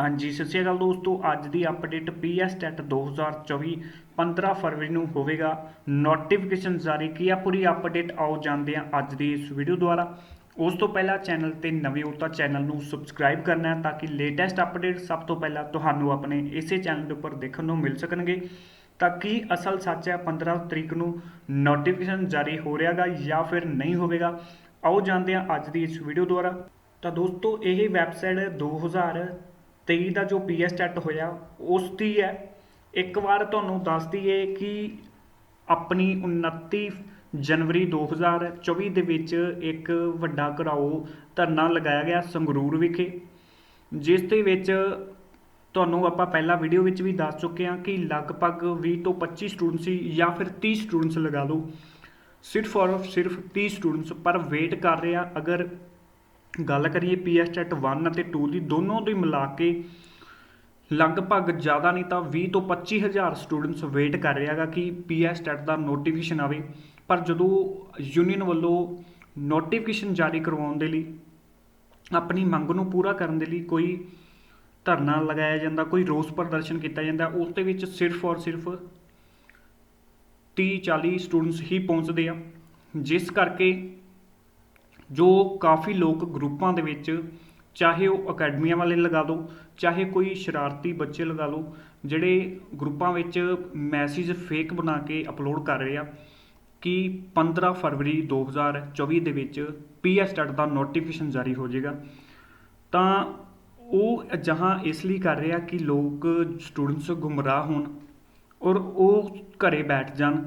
ਹਾਂਜੀ, ਸਤਿ ਸ਼੍ਰੀ ਅਕਾਲ ਦੋਸਤੋ। ਅੱਜ ਦੀ ਅਪਡੇਟ ਪੀਐਸ ਟੈਟ 2024 15 ਫਰਵਰੀ ਨੂੰ ਹੋਵੇਗਾ। ਨੋਟੀਫਿਕੇਸ਼ਨ ਜਾਰੀ ਕੀ ਆ? ਪੂਰੀ ਅਪਡੇਟ ਆਓ ਜਾਂਦੇ ਹਾਂ ਅੱਜ ਦੀ ਇਸ ਵੀਡੀਓ ਦੁਆਰਾ। ਉਸ ਤੋਂ ਪਹਿਲਾਂ ਚੈਨਲ ਤੇ ਨਵੇਂ ਹੋ ਤਾਂ ਚੈਨਲ ਨੂੰ ਸਬਸਕ੍ਰਾਈਬ ਕਰਨਾ ਹੈ ਤਾਂ ਕਿ ਲੇਟੈਸਟ ਅਪਡੇਟ ਸਭ ਤੋਂ ਪਹਿਲਾਂ ਤੁਹਾਨੂੰ ਆਪਣੇ ਇਸੇ ਚੈਨਲ ਦੇ ਉੱਪਰ ਦੇਖਣ ਨੂੰ ਮਿਲ ਸਕਣਗੇ। ਤਾਂ ਕੀ ਅਸਲ ਸੱਚ ਹੈ? 15 ਤਰੀਕ ਨੂੰ ਨੋਟੀਫਿਕੇਸ਼ਨ ਜਾਰੀ ਹੋ ਰਿਹਾਗਾ ਜਾਂ ਫਿਰ ਨਹੀਂ ਹੋਵੇਗਾ? ਆਓ ਜਾਣਦੇ ਹਾਂ ਅੱਜ ਦੀ ਇਸ ਵੀਡੀਓ ਦੁਆਰਾ। ਤਾਂ ਦੋਸਤੋ, ਇਹ ਵੈਬਸਾਈਟ 2023 ਦਾ ਜੋ ਪੀਐਸ ਟੈਟ ਹੋਇਆ, ਉਸ ਦੀ ਹੈ। ਇੱਕ ਵਾਰ ਤੁਹਾਨੂੰ ਦੱਸ ਦਈਏ ਕਿ ਆਪਣੀ 29 ਜਨਵਰੀ 2024 ਦੇ ਵਿੱਚ ਇੱਕ ਵੱਡਾ ਘਰਾਓ ਧਰਨਾ ਲਗਾਇਆ ਗਿਆ ਸੰਗਰੂਰ ਵਿਖੇ, ਜਿਸ ਦੇ ਵਿੱਚ ਤੁਹਾਨੂੰ ਆਪਾਂ ਪਹਿਲਾਂ ਵੀਡੀਓ ਵਿੱਚ ਵੀ ਦੱਸ ਚੁੱਕੇ ਹਾਂ ਕਿ ਲਗਭਗ 20 ਤੋਂ 25 ਸਟੂਡੈਂਟਸ ਸੀ ਜਾਂ ਫਿਰ 30 ਸਟੂਡੈਂਟਸ ਲਗਾ ਲਓ। ਸਿਰਫ ਔਰ ਸਿਰਫ 30 ਸਟੂਡੈਂਟਸ ਪਰ ਵੇਟ ਕਰ ਰਿਹਾ ਅਗਰ ਗੱਲ ਕਰੀਏ ਪੀਐਸ ਟੈਟ 1 ਅਤੇ 2 ਦੀ, ਦੋਨੋਂ ਦੀ ਮਿਲਾ ਕੇ ਲਗਭਗ ਜ਼ਿਆਦਾ ਨਹੀਂ ਤਾਂ 20 ਤੋਂ 25 ਹਜ਼ਾਰ ਸਟੂਡੈਂਟਸ ਵੇਟ ਕਰ ਰਿਹਾ ਹੈਗਾ ਕਿ ਪੀਐਸ ਟੈਟ ਦਾ ਨੋਟੀਫਿਕੇਸ਼ਨ ਆਵੇ। ਪਰ ਜਦੋਂ ਯੂਨੀਅਨ ਵੱਲੋਂ ਨੋਟੀਫਿਕੇਸ਼ਨ ਜਾਰੀ ਕਰਵਾਉਣ ਦੇ ਲਈ, ਆਪਣੀ ਮੰਗ ਨੂੰ ਪੂਰਾ ਕਰਨ ਦੇ ਲਈ ਕੋਈ ਧਰਨਾ ਲਗਾਇਆ ਜਾਂਦਾ, ਕੋਈ ਰੋਸ ਪ੍ਰਦਰਸ਼ਨ ਕੀਤਾ ਜਾਂਦਾ, ਉਸ ਦੇ ਵਿੱਚ ਸਿਰਫ ਔਰ ਸਿਰਫ 30 40 ਸਟੂਡੈਂਟਸ ਹੀ ਪਹੁੰਚਦੇ ਆ। ਜਿਸ ਕਰਕੇ ਜੋ ਕਾਫੀ ਲੋਕ ਗਰੁੱਪਾਂ ਦੇ ਵਿੱਚ ਚਾਹੇ ਉਹ ਅਕੈਡਮੀਆਂ ਵਾਲੇ ਲਗਾ ਲਓ ਚਾਹੇ ਕੋਈ ਸ਼ਰਾਰਤੀ ਬੱਚੇ ਲਗਾ ਲਓ ਜਿਹੜੇ ਗਰੁੱਪਾਂ ਵਿੱਚ ਮੈਸੇਜ ਫੇਕ ਬਣਾ ਕੇ ਅਪਲੋਡ ਕਰ ਰਹੇ ਆ, ਕਿ 15 ਫਰਵਰੀ 2024 ਦੇ ਵਿੱਚ ਪੀਐਸ ਟੈਟ ਦਾ ਨੋਟੀਫਿਕੇਸ਼ਨ ਜਾਰੀ ਹੋ ਜਾਏਗਾ। ਤਾਂ ਉਹ ਜਹਾਂ ਇਸ ਲਈ ਕਰ ਰਿਹਾ ਕਿ ਲੋਕ ਸਟੂਡੈਂਟਸ ਗੁੰਮਰਾਹ ਹੋਣ ਔਰ ਉਹ ਘਰੇ ਬੈਠ ਜਾਣ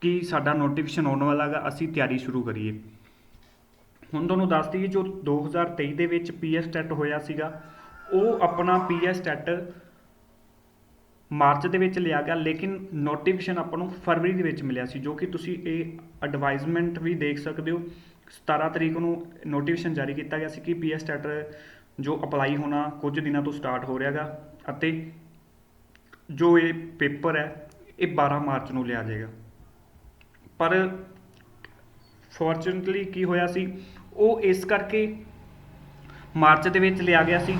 ਕਿ ਸਾਡਾ ਨੋਟੀਫਿਕੇਸ਼ਨ ਆਉਣ ਵਾਲਾ ਹੈਗਾ, ਅਸੀਂ ਤਿਆਰੀ ਸ਼ੁਰੂ ਕਰੀਏ। ਹੁਣ ਤੁਹਾਨੂੰ ਦੱਸ ਦਈਏ ਜੋ 2023 ਦੇ ਵਿੱਚ ਪੀਐਸ ਟੈਟ ਹੋਇਆ ਸੀਗਾ, ਉਹ ਆਪਣਾ ਪੀਐਸ ਟੈਟ ਮਾਰਚ ਦੇ ਵਿੱਚ ਲਿਆ ਗਿਆ, ਲੇਕਿਨ ਨੋਟੀਫਿਕੇਸ਼ਨ ਆਪਾਂ ਨੂੰ ਫਰਵਰੀ ਦੇ ਵਿੱਚ ਮਿਲਿਆ ਸੀ, ਜੋ ਕਿ ਤੁਸੀਂ ਇਹ ਐਡਵਾਈਜ਼ਮੈਂਟ ਵੀ ਦੇਖ ਸਕਦੇ ਹੋ। 17 ਤਰੀਕ ਨੂੰ ਨੋਟੀਫਿਕੇਸ਼ਨ ਜਾਰੀ ਕੀਤਾ ਗਿਆ ਸੀ ਕਿ ਪੀਐਸ ਟੈਟ ਜੋ ਅਪਲਾਈ ਹੋਣਾ ਕੁਝ ਦਿਨਾਂ ਤੋਂ ਸਟਾਰਟ ਹੋ ਰਿਹਾਗਾ ਅਤੇ ਜੋ ਇਹ ਪੇਪਰ ਹੈ, ਇਹ 12 ਮਾਰਚ ਨੂੰ ਲਿਆ ਜਾਏਗਾ। ਪਰ ਫੋਰਚੂਨਟਲੀ ਕੀ ਹੋਇਆ ਸੀ ਉਹ ਇਸ ਕਰਕੇ ਮਾਰਚ ਦੇ ਵਿੱਚ ਲਿਆ ਗਿਆ ਸੀ,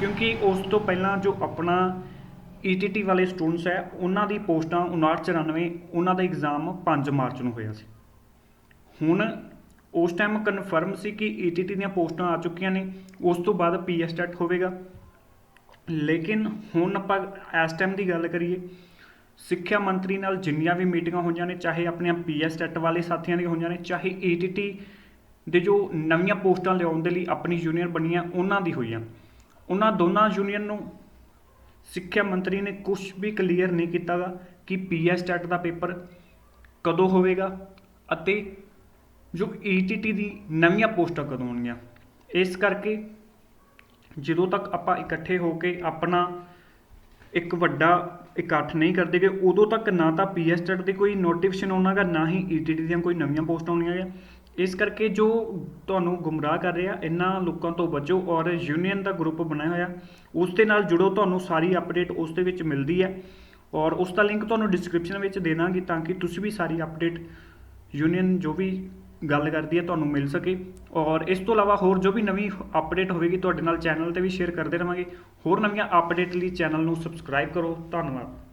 ਕਿਉਂਕਿ ਉਸ ਤੋਂ ਪਹਿਲਾਂ ਜੋ ਆਪਣਾ ਈਟੀਟੀ ਵਾਲੇ ਸਟੂਡੈਂਟਸ ਹੈ, ਉਹਨਾਂ ਦੀ ਪੋਸਟਾਂ 5994 ਉਹਨਾਂ ਦਾ ਐਗਜ਼ਾਮ 5 ਮਾਰਚ ਨੂੰ ਹੋਇਆ ਸੀ। ਹੁਣ ਉਸ ਟਾਈਮ ਕਨਫਰਮ ਸੀ ਕਿ ਈਟੀਟੀ ਦੀਆਂ ਪੋਸਟਾਂ ਆ ਚੁੱਕੀਆਂ ਨੇ, ਉਸ ਤੋਂ ਬਾਅਦ ਪੀਐਸ ਟੈਟ ਹੋਵੇਗਾ। ਲੇਕਿਨ ਹੁਣ ਆਪਾਂ ਇਸ ਟਾਈਮ ਦੀ ਗੱਲ ਕਰੀਏ, ਸਿੱਖਿਆ ਮੰਤਰੀ ਨਾਲ ਜਿੰਨੀਆਂ ਵੀ ਮੀਟਿੰਗਾਂ ਹੋਈਆਂ ਨੇ, ਚਾਹੇ ਆਪਣੀਆਂ ਪੀਐਸ ਟੈਟ ਵਾਲੇ ਸਾਥੀਆਂ ਦੀਆਂ ਹੋਈਆਂ ਨੇ, ਚਾਹੇ ਈਟੀਟੀ ਦੇ ਜੋ ਨਵੀਆਂ ਪੋਸਟਾਂ ਲਿਆਉਣ ਦੇ ਲਈ ਆਪਣੀ ਯੂਨੀਅਨ ਬਣੀਆਂ, ਉਹਨਾਂ ਦੀ ਹੋਈਆਂ। ਉਹਨਾਂ ਦੋਨਾਂ ਯੂਨੀਅਨ ਨੂੰ ਸਿੱਖਿਆ ਮੰਤਰੀ ਨੇ ਕੁਝ ਵੀ ਕਲੀਅਰ ਨਹੀਂ ਕੀਤਾ ਕੀਤਾਗਾ ਕਿ ਪੀਐਸ ਟੈਟ ਦਾ ਪੇਪਰ ਕਦੋਂ ਹੋਵੇਗਾ ਅਤੇ ਜੋ ਈਟੀਟੀ ਦੀ ਨਵੀਆਂ ਪੋਸਟਾਂ ਕਦੋਂ ਆਉਣਗੀਆਂ ਇਸ ਕਰਕੇ ਜਦੋਂ ਤੱਕ ਆਪਾਂ ਇਕੱਠੇ ਹੋ ਕੇ ਆਪਣਾ ਇੱਕ ਵੱਡਾ ਇਕੱਠ ਨਹੀਂ ਕਰਦੇ ਕਰਦੇਗੇ ਉਦੋਂ ਤੱਕ ਨਾ ਤਾਂ ਪੀਐਸ ਟੈਟ ਦੀ ਕੋਈ ਨੋਟੀਫਿਕੇਸ਼ਨ ਆਉਣਾਗਾ, ਨਾ ਹੀ ਈਟੀਟੀ ਦੀਆਂ ਕੋਈ ਨਵੀਆਂ ਪੋਸਟਾਂ ਆਉਣੀਆਂ ਹੈ ਇਸ ਕਰਕੇ ਜੋ ਤੁਹਾਨੂੰ ਗੁੰਮਰਾਹ ਕਰ ਰਿਹਾ, ਇਹਨਾਂ ਲੋਕਾਂ ਤੋਂ ਬਚੋ ਔਰ ਯੂਨੀਅਨ ਦਾ ਗਰੁੱਪ ਬਣਾਇਆ ਹੋਇਆ, ਉਸ ਦੇ ਨਾਲ ਜੁੜੋ, ਤੁਹਾਨੂੰ ਸਾਰੀ ਅਪਡੇਟ ਉਸ ਦੇ ਵਿੱਚ ਮਿਲਦੀ ਹੈ ਔਰ ਉਸ ਦਾ ਲਿੰਕ ਤੁਹਾਨੂੰ ਡਿਸਕ੍ਰਿਪਸ਼ਨ ਵਿੱਚ ਦੇ ਦਾਂਗੇ ਤਾਂ ਕਿ ਤੁਸੀਂ ਵੀ ਸਾਰੀ ਅਪਡੇਟ ਯੂਨੀਅਨ ਜੋ ਵੀ ਗੱਲ ਕਰਦੀ ਹੈ ਤੁਹਾਨੂੰ ਮਿਲ ਸਕੇ ਔਰ ਇਸ ਤੋਂ ਇਲਾਵਾ ਹੋਰ ਜੋ ਵੀ ਨਵੀਂ ਅਪਡੇਟ ਹੋਵੇਗੀ ਤੁਹਾਡੇ ਨਾਲ ਚੈਨਲ ਤੇ ਵੀ ਸ਼ੇਅਰ ਕਰਦੇ ਰਵਾਂਗੇ। ਹੋਰ ਨਵੀਆਂ ਅਪਡੇਟ ਲਈ ਚੈਨਲ ਨੂੰ ਸਬਸਕ੍ਰਾਈਬ ਕਰੋ। ਧੰਨਵਾਦ।